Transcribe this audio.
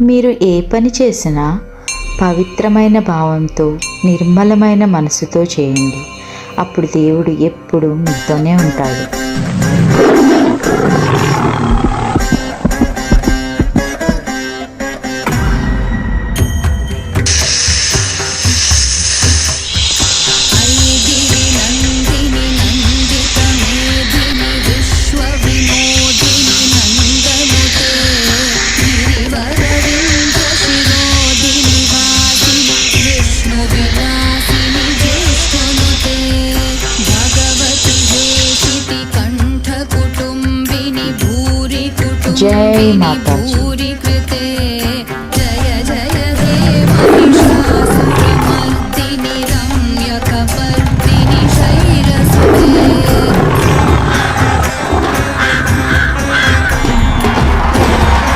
మీరు ఏ పని చేసినా పవిత్రమైన భావంతో నిర్మలమైన మనసుతో చేయండి. అప్పుడు దేవుడు ఎప్పుడు మీతోనే ఉంటాడు. Mataji.